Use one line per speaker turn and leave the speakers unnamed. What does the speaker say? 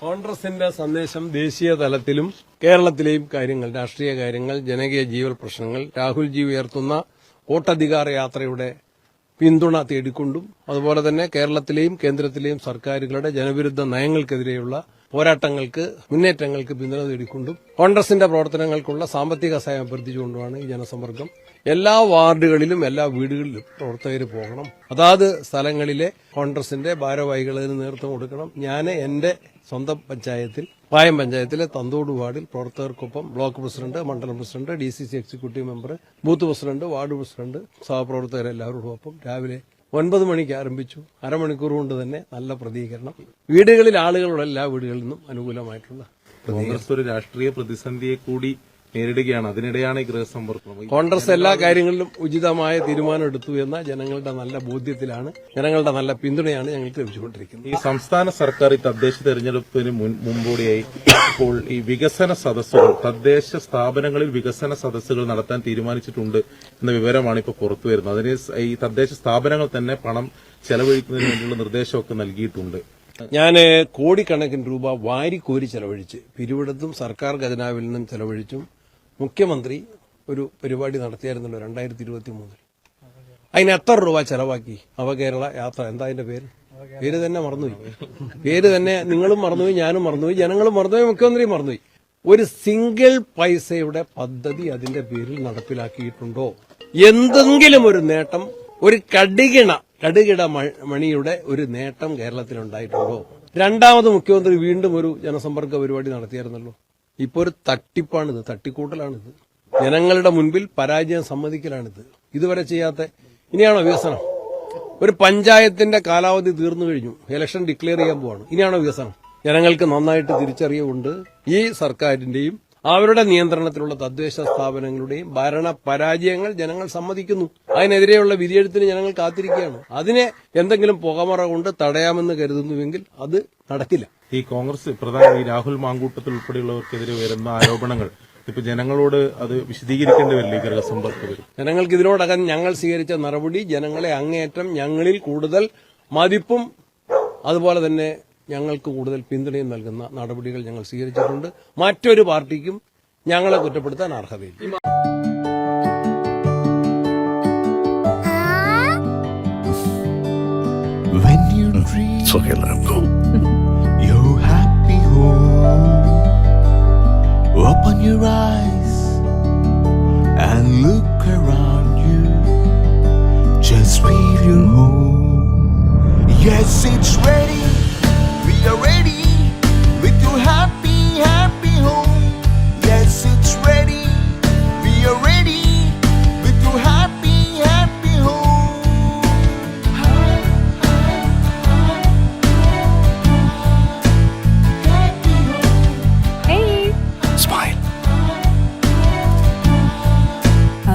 കോൺഗ്രസിന്റെ സന്ദേശം ദേശീയ തലത്തിലും കേരളത്തിലെയും കാര്യങ്ങൾ രാഷ്ട്രീയ കാര്യങ്ങൾ ജനകീയ ജീവൽ പ്രശ്നങ്ങൾ രാഹുൽജി ഉയർത്തുന്ന വോട്ടധികാര യാത്രയുടെ പിന്തുണ തേടിക്കൊണ്ടും അതുപോലെ തന്നെ കേരളത്തിലെയും കേന്ദ്രത്തിലെയും സർക്കാരുകളുടെ ജനവിരുദ്ധ നയങ്ങൾക്കെതിരെയുള്ള പോരാട്ടങ്ങൾക്ക് മുന്നേറ്റങ്ങൾക്ക് പിന്തുണ തേടിക്കൊണ്ടും കോൺഗ്രസിന്റെ പ്രവർത്തനങ്ങൾക്കുള്ള സാമ്പത്തിക സഹായം അഭ്യർത്ഥിച്ചുകൊണ്ടുമാണ് ഈ ജനസമ്പർക്കം എല്ലാ വാർഡുകളിലും എല്ലാ വീടുകളിലും പ്രവർത്തകർ പോകണം. അതാത് സ്ഥലങ്ങളിലെ കോൺഗ്രസിന്റെ ഭാരവാഹികളിൽ നേതൃത്വം കൊടുക്കണം. ഞാൻ എന്റെ സ്വന്തം പഞ്ചായത്തിൽ പായം പഞ്ചായത്തിലെ തന്തോട് വാർഡിൽ പ്രവർത്തകർക്കൊപ്പം ബ്ലോക്ക് പ്രസിഡന്റ് മണ്ഡലം president D C C executive member booth president ward president സഹപ്രവർത്തകരെല്ലാവരോടും ഒപ്പം രാവിലെ ഒൻപത് മണിക്ക് ആരംഭിച്ചു. അരമണിക്കൂർ കൊണ്ട് തന്നെ നല്ല പ്രതികരണം. വീടുകളിൽ ആളുകളുടെ എല്ലാ വീടുകളിൽ നിന്നും അനുകൂലമായിട്ടുള്ള
കോൺഗ്രസ് ഒരു രാഷ്ട്രീയ പ്രതിസന്ധിയെ കൂടി നേരിടുകയാണ്. അതിനിടെയാണ് ഈ ഗൃഹസമ്പർക്കം.
കോൺഗ്രസ് എല്ലാ കാര്യങ്ങളിലും ഉചിതമായ തീരുമാനം എടുത്തു എന്ന ജനങ്ങളുടെ നല്ല ബോധ്യത്തിലാണ് ജനങ്ങളുടെ നല്ല പിന്തുണയാണ് ഞങ്ങൾക്ക് ലഭിച്ചുകൊണ്ടിരിക്കുന്നത്.
ഈ സംസ്ഥാന സർക്കാർ ഈ തദ്ദേശ തെരഞ്ഞെടുപ്പിന് മുമ്പോടിയായി ഇപ്പോൾ ഈ വികസന സദസ്സുകൾ തദ്ദേശ സ്ഥാപനങ്ങളിൽ വികസന സദസ്സുകൾ നടത്താൻ തീരുമാനിച്ചിട്ടുണ്ട് എന്ന വിവരമാണ് ഇപ്പോൾ പുറത്തു വരുന്നത്. അതിന് ഈ തദ്ദേശ സ്ഥാപനങ്ങൾ തന്നെ പണം ചെലവഴിക്കുന്നതിന് വേണ്ടിയുള്ള നിർദ്ദേശമൊക്കെ നൽകിയിട്ടുണ്ട്.
ഞാൻ കോടിക്കണക്കിന് രൂപ വാരിക്കോരി ചെലവഴിച്ച് പിരിവിടത്തും സർക്കാർ ഖജനാവിൽ നിന്നും ചെലവഴിച്ചും മുഖ്യമന്ത്രി ഒരു പരിപാടി നടത്തിയായിരുന്നല്ലോ രണ്ടായിരത്തി ഇരുപത്തി മൂന്നിൽ അതിന് എത്ര രൂപ ചെലവാക്കി? അവകേരള യാത്ര. എന്താ അതിന്റെ പേര്? പേര് തന്നെ മറന്നുപോയി. പേര് തന്നെ നിങ്ങളും മറന്നുപോയി ഞാനും മറന്നുപോയി ജനങ്ങളും മറന്നുപോയി മുഖ്യമന്ത്രിയും മറന്നുപോയി. ഒരു സിംഗിൾ പൈസയുടെ പദ്ധതി അതിന്റെ പേരിൽ നടപ്പിലാക്കിയിട്ടുണ്ടോ? എന്തെങ്കിലും ഒരു നേട്ടം ഒരു കടികിണ കടുകിട മണിയുടെ ഒരു നേട്ടം കേരളത്തിൽ ഉണ്ടായിട്ടുണ്ടോ രണ്ടാമത് മുഖ്യമന്ത്രി വീണ്ടും ഒരു ജനസമ്പർക്ക പരിപാടി നടത്തിയായിരുന്നല്ലോ. ഇപ്പൊ ഒരു തട്ടിപ്പാണിത് തട്ടിക്കൂട്ടലാണിത്. ജനങ്ങളുടെ മുൻപിൽ പരാജയം സമ്മതിക്കലാണിത്. ഇതുവരെ ചെയ്യാത്ത ഇനിയാണോ വികസനം? ഒരു പഞ്ചായത്തിന്റെ കാലാവധി തീർന്നു കഴിഞ്ഞു. ഇലക്ഷൻ ഡിക്ലെയർ ചെയ്യാൻ പോവാണ്. ഇനിയാണോ വികസനം? ജനങ്ങൾക്ക് നന്നായിട്ട് തിരിച്ചറിയുണ്ട് ഈ സർക്കാരിന്റെയും അവരുടെ നിയന്ത്രണത്തിലുള്ള തദ്ദേശ സ്ഥാപനങ്ങളുടെയും ഭരണ പരാജയങ്ങൾ ജനങ്ങൾ സമ്മതിക്കുന്നു. അതിനെതിരെയുള്ള വിധിയെഴുത്തിന് ജനങ്ങൾ കാത്തിരിക്കുകയാണ്. അതിനെ എന്തെങ്കിലും പുകമറ കൊണ്ട് തടയാമെന്ന് കരുതുന്നുവെങ്കിൽ അത് നടക്കില്ല.
ഈ കോൺഗ്രസ് പ്രധാന ഈ രാഹുൽ മാങ്കൂട്ടത്തിൽ ഉൾപ്പെടെയുള്ളവർക്കെതിരെ വരുന്ന ആരോപണങ്ങൾ ഇപ്പൊ ജനങ്ങളോട് അത് വിശദീകരിക്കേണ്ടി വരില്ല ഈ ഗൃഹസമ്പർക്ക
ജനങ്ങൾക്ക് ഇതിനോടകം ഞങ്ങൾ സ്വീകരിച്ച നടപടി ജനങ്ങളെ അങ്ങേയറ്റം ഞങ്ങളിൽ കൂടുതൽ മതിപ്പും അതുപോലെ തന്നെ ഞങ്ങൾക്ക് കൂടുതൽ പിന്തുണയും നൽകുന്ന നടപടികൾ ഞങ്ങൾ സ്വീകരിച്ചിട്ടുണ്ട്. മറ്റൊരു പാർട്ടിക്കും ഞങ്ങളെ കുറ്റപ്പെടുത്താൻ അർഹതയില്ല.
open your eyes.